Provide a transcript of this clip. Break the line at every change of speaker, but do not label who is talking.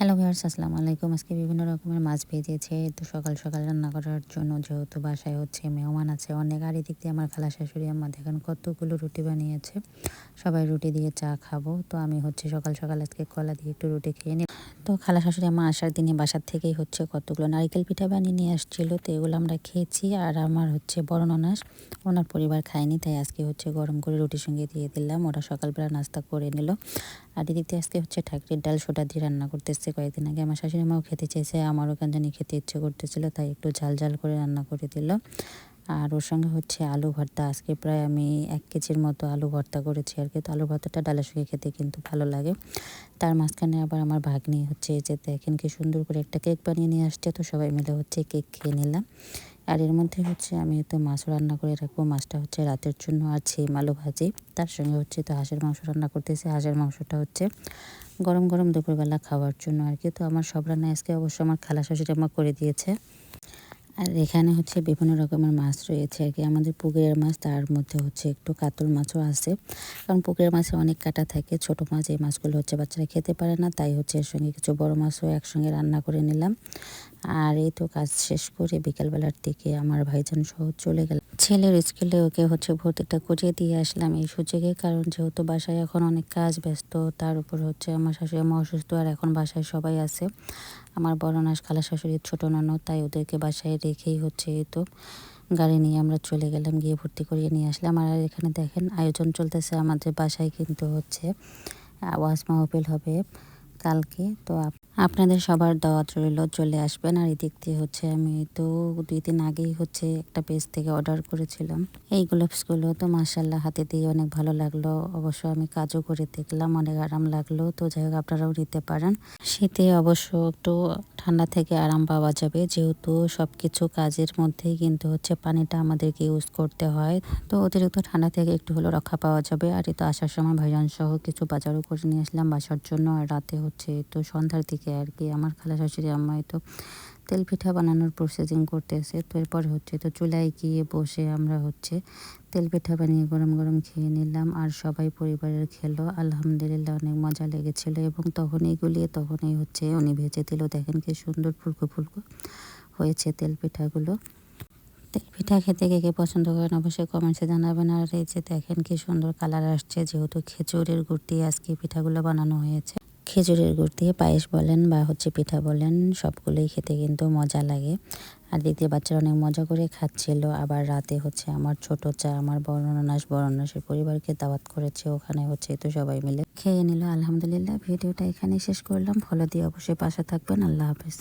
Hello viewers আসসালামু আলাইকুম। আজকে বিভিন্ন রকমের মাছ ভেজেছে তো সকাল সকাল রান্না করার জন্য যেহেতু বাসায় হচ্ছে, মেহমান আছে, অনেক আর এদিক দিয়ে আমার খালা শাশুড়ি, আম্মা দেখেন কতগুলো রুটি বানিয়েছে। সবাই রুটি দিয়ে চা খাব। তো আমি হচ্ছে সকাল সকাল আজকে কলা দিয়ে একটু রুটি খেয়ে নিই তো খালা শাশুড়ি আমার আসার দিনে বাসার থেকেই হচ্ছে কতগুলো নারিকেল পিঠা বানিয়ে নিয়ে আসছিল, তো এগুলো আমরা খেয়েছি। আর আমার হচ্ছে বড় ননাস, ওনার পরিবার খায়নি, তাই আজকে হচ্ছে গরম করে রুটির সঙ্গে দিয়ে দিলাম। ওরা সকালবেলা নাস্তা করে নিল। আর এদিক দিয়ে আজকে হচ্ছে ঠাকুরের ডাল সোটা দিয়ে রান্না করতেছে। কয়েকদিন আগে আমার শাশুড়ি মাও খেতে চেয়েছে, আমারও কেন জানি খেতে ইচ্ছে করতেছিল, তাই একটু ঝাল ঝাল করে রান্না করে দিল। আর ওর সঙ্গে হচ্ছে আলু ভর্তা। আজকে প্রায় আমি এক কেজির মতো আলু ভর্তা করেছি আর কি। তো আলু ভর্তাটা ডালের সঙ্গে খেতে কিন্তু ভালো লাগে। তার মাঝখানে আবার আমার ভাগ্নি হচ্ছে যে দেখেন কি সুন্দর করে একটা কেক বানিয়ে নিয়ে আসছে। তো সবাই মিলে হচ্ছে কেক খেয়ে নিলাম। আর এর মধ্যে হচ্ছে আমি তো মাছ রান্না করে রাখব। মাছটা হচ্ছে রাতের জন্য আর ছিম আলু ভাজি। তার সঙ্গে হচ্ছে তো হাঁসের মাংস রান্না করতেছি। হাঁসের মাংসটা হচ্ছে গরম গরম দুপুরবেলা খাওয়ার জন্য আর কি। তো আমার সব রান্না আজকে অবশ্য আমার খালা শাশুড়ি আমার করে দিয়েছে। আর এখানে হচ্ছে বিভিন্ন রকমের মাছ রয়েছে আর কি। আমাদের পুকুরের মাছ, তার মধ্যে হচ্ছে একটু কাতল মাছও আছে। কারণ পুকুরের মাছে অনেক কাটা থাকে, ছোট মাছ, এই মাছগুলো হচ্ছে বাচ্চারা খেতে পারে না, তাই হচ্ছে এর সঙ্গে কিছু বড় মাছও একসঙ্গে রান্না করে নিলাম। আর এই তো কাজ শেষ করে বিকালবেলার দিকে আমার ভাইজান সহ চলে গেল। ছেলের স্কুলে ওকে হচ্ছে ভর্তিটা করিয়ে দিয়ে আসলাম এই সুযোগে, কারণ যেহেতু বাসায় এখন অনেক কাজ ব্যস্ত, তার উপর হচ্ছে আমার শাশুড়ি মা অসুস্থ আর এখন বাসায় সবাই আছে। আমার বড় নাস খালা শাশুড়ির ছোটো ননদ তাই ওদেরকে বাসায় রেখেই হচ্ছে তো। গাড়ি নিয়ে আমরা চলে গেলাম, গিয়ে ভর্তি করিয়ে নিয়ে আসলাম। আর এখানে দেখেন, আয়োজন চলতেছে আমাদের বাসায় কিন্তু হচ্ছে ওয়াজ মাহফিল হবে। কালকে, তো আপনাদের সবার দাওয়াত রইল, চলে আসবেন। আর দিয়ে হচ্ছে আমি তো দুই দিন আগেই হচ্ছে একটা পেজ থেকে অর্ডার করেছিলাম। এই গ্লোভসগুলো তো মাসাল্লাহ হাতে দিয়ে অনেক ভালো লাগল। অবশ্য আমি কাজও করে দেখলাম, অনেক আরাম লাগল। তো যাই হোক, আপনারাও নিতে পারেন। শীতে অবশ্য একটু ঠান্ডা থেকে আরাম পাওয়া যাবে যেহেতু সব কিছু কাজের মধ্যেই কিন্তু হচ্ছে পানিটা আমাদেরকে ইউজ করতে হয়। তো অতিরিক্ত ঠান্ডা থেকে একটু হলেও রক্ষা পাওয়া যাবে। আর তো আসার সময় ভাইজান সহ কিছু বাজারও করে নিয়ে আসলাম বাসার জন্য। আর রাতে হচ্ছে তো সন্ধ্যার দিকে আর কি। আমার খালা শাশুড়ি আমায় তো তেল পিঠা বানানোর প্রসেসিং করতেছে। তো এরপর হচ্ছে, তো চুলায় গিয়ে বসে আমরা হচ্ছে তেল পিঠা বানিয়ে গরম গরম খেয়ে নিলাম। আর সবাই পরিবারের খেলো। আলহামদুলিল্লাহ অনেক মজা লেগেছিল এবং তখনই গুলিয়ে তখনই হচ্ছে উনি ভেজে দিল। দেখেন কি সুন্দর ফুলকো ফুলকো হয়েছে তেল পিঠাগুলো। তেল পিঠা খেতে কে কে পছন্দ করেন অবশ্যই কমেন্টসে জানাবেন। আর এই যে দেখেন কি সুন্দর কালার আসছে। যেহেতু খেজুরের গুড় দিয়ে আজকে পিঠাগুলো বানানো হয়েছে। খেজুরের গুড় দিয়ে পায়েস বলেন বা হচ্ছে পিঠা বলেন, সবগুলোই খেতে কিন্তু মজা লাগে। আর দ্বিতীয় বাচ্চারা অনেক মজা করে খাচ্ছিল। আবার রাতে হচ্ছে আমার ছোট চা, আমার বর্ণনাস বর্ণনাসের পরিবারকে দাওয়াত করেছে। ওখানে হচ্ছে তো সবাই মিলে খেয়ে নিল। আলহামদুলিল্লাহ, ভিডিওটা এখানে শেষ করলাম। ফলো দিয়ে অবশ্যই পাশে থাকবেন। আল্লাহ হাফেজ।